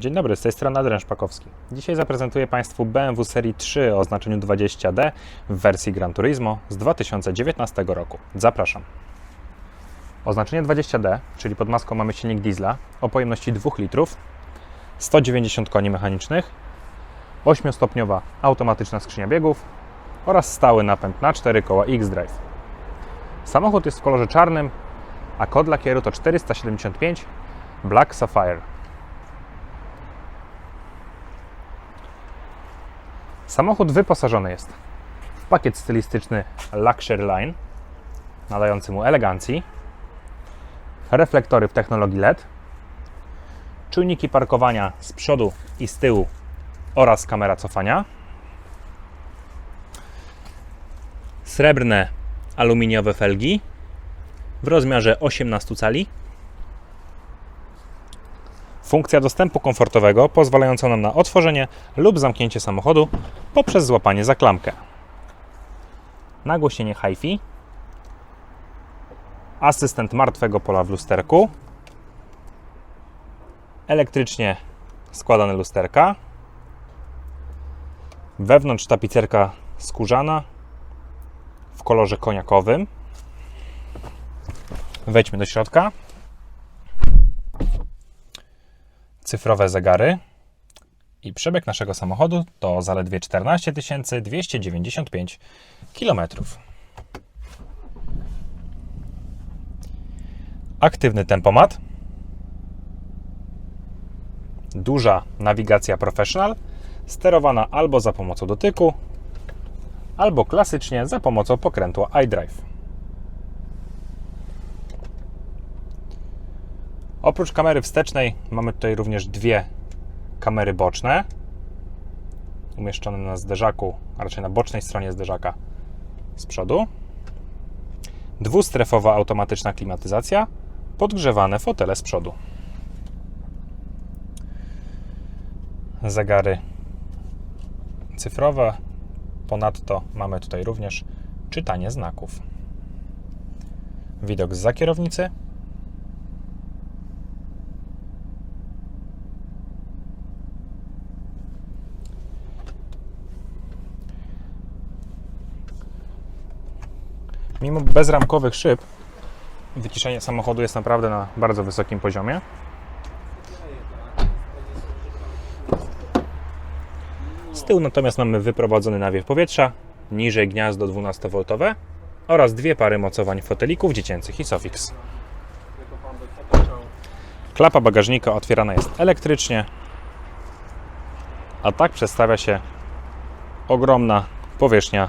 Dzień dobry, z tej strony Adrian Szpakowski. Dzisiaj zaprezentuję Państwu BMW serii 3 o oznaczeniu 20D w wersji Gran Turismo z 2019 roku. Zapraszam. Oznaczenie 20D, czyli pod maską mamy silnik diesla o pojemności 2 litrów, 190 koni mechanicznych, 8-stopniowa automatyczna skrzynia biegów oraz stały napęd na 4 koła X-Drive. Samochód jest w kolorze czarnym, a kod lakieru to 475 Black Sapphire. Samochód wyposażony jest w pakiet stylistyczny Luxury Line, nadający mu elegancji, reflektory w technologii LED, czujniki parkowania z przodu i z tyłu oraz kamera cofania, srebrne aluminiowe felgi w rozmiarze 18 cali, Funkcja dostępu komfortowego pozwalająca nam na otworzenie lub zamknięcie samochodu poprzez złapanie za klamkę. Nagłośnienie HiFi. Asystent martwego pola w lusterku. Elektrycznie składane lusterka. Wewnątrz tapicerka skórzana w kolorze koniakowym. Wejdźmy do środka. Cyfrowe zegary i przebieg naszego samochodu to zaledwie 14 295 km. Aktywny tempomat, duża nawigacja professional, sterowana albo za pomocą dotyku, albo klasycznie za pomocą pokrętła iDrive. Oprócz kamery wstecznej mamy tutaj również dwie kamery boczne umieszczone na zderzaku, a raczej na bocznej stronie zderzaka z przodu. Dwustrefowa automatyczna klimatyzacja, podgrzewane fotele z przodu. Zegary cyfrowe. Ponadto mamy tutaj również czytanie znaków. Widok z kierownicy Mimo bezramkowych szyb, wyciszenie samochodu jest naprawdę na bardzo wysokim poziomie. Z tyłu natomiast mamy wyprowadzony nawiew powietrza, niżej gniazdo 12V oraz dwie pary mocowań fotelików dziecięcych i Sofix. Klapa bagażnika otwierana jest elektrycznie, a tak przedstawia się ogromna powierzchnia